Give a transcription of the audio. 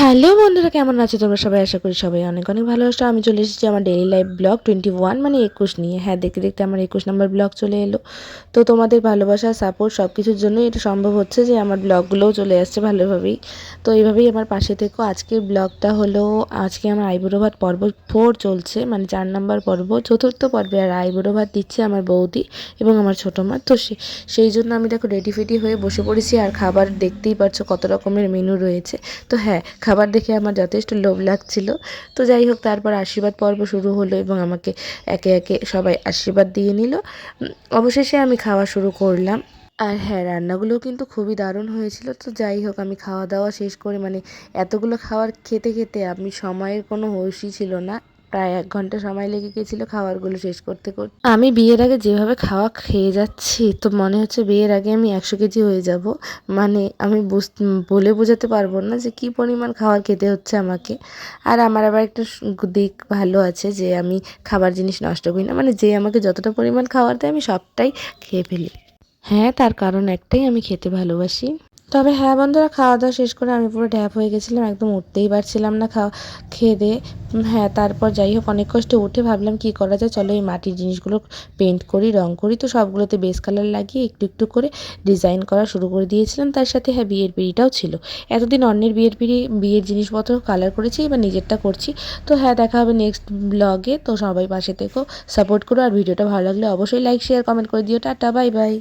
Hello বন্ধুরা, কেমন আছো তোমরা? সবাই আশা করি সবাই অনেক অনেক ভালো আছো। আমি চলে এসেছি আমার daily life blog twenty one মানে একুশ নিয়ে। হ্যাঁ দেখতে দেখতে আমার একুশ নম্বর ব্লগ চলে এলো। তো তোমাদের ভালোবাসা সাপোর্ট সব কিছুর জন্যই এটা সম্ভব হচ্ছে যে আমার ব্লগগুলোও চলে আসছে ভালোভাবেই। তো এইভাবেই আমার পাশে থেকো। আজকের ব্লগটা হলো, আজকে আমার আইবুড়ো ভাত পর্ব ফোর চলছে মানে চার নম্বর পর্ব। চতুর্থ পর্বে আর আইবুড়ো ভাত দিচ্ছে আমার বৌদি এবং আমার ছোটো মা। তো সে- সেই জন্য আমি দেখো রেডি ফেডি হয়ে বসে পড়েছি আর খাবার দেখতেই পারছ কত রকমের মেনু রয়েছে। তো হ্যাঁ খাবার দেখে আমার যথেষ্ট লোভ লাগছিল। তো যাই হোক, তারপর আশীর্বাদ পর্ব শুরু হলো এবং আমাকে একে একে সবাই আশীর্বাদ দিয়ে নিল। অবশেষে আমি খাওয়া শুরু করলাম। আর হ্যাঁ রান্নাগুলো কিন্তু খুবই দারুণ হয়েছিল। তো যাই হোক, আমি খাওয়া দাওয়া শেষ করে মানে এতগুলো খাবার খেতে খেতে আমি সময়ের কোনো হোশই ছিল না। প্রায় এক ঘণ্টা সময় লেগে গেছিল খাবারগুলো শেষ করতে করতে। আমি বিয়ের আগে যেভাবে খাওয়া খেয়ে যাচ্ছি তো মনে হচ্ছে বিয়ের আগে আমি একশো কেজি হয়ে যাব। মানে আমি বলে বোঝাতে পারব না যে কি পরিমাণ খাবার খেতে হচ্ছে আমাকে। আর আমার আবার একটা দিক ভালো আছে যে আমি খাবার জিনিস নষ্ট করি না। মানে যে আমাকে যতটা পরিমাণ খাবার দেয় আমি সবটাই খেয়ে ফেলি। হ্যাঁ তার কারণ একটাই আমি খেতে ভালোবাসি। তবে হ্যাঁ বন্ধুরা খাওয়া দাওয়া শেষ করে আমি পুরো ড্যাপ হয়ে গেছিলাম, একদম উঠতেই পারছিলাম না খাওয়া, খেয়ে হ্যাঁ তারপর যাই হোক, অনেক কষ্টে উঠে ভাবলাম কি করা যায়, চলো এই মাটির জিনিসগুলো পেন্ট করি রং করি, তো সবগুলোতে বেস কালার লাগিয়ে একটু একটু করে ডিজাইন করা শুরু করে দিয়েছিলাম, তার সাথে হ্যাঁ বিয়ের পিঁড়িটাও ছিল। এতদিন অন্যের বিয়ের পিঁড়ি, বিয়ের জিনিসপত্র কালার করেছি, এবার নিজেরটা করছি, তো হ্যাঁ দেখা হবে নেক্সট ব্লগে তো সবাই পাশে থেকো সাপোর্ট করো, আর ভিডিওটা ভালো লাগলে অবশ্যই লাইক শেয়ার কমেন্ট করে দিও, টাটা বাই বাই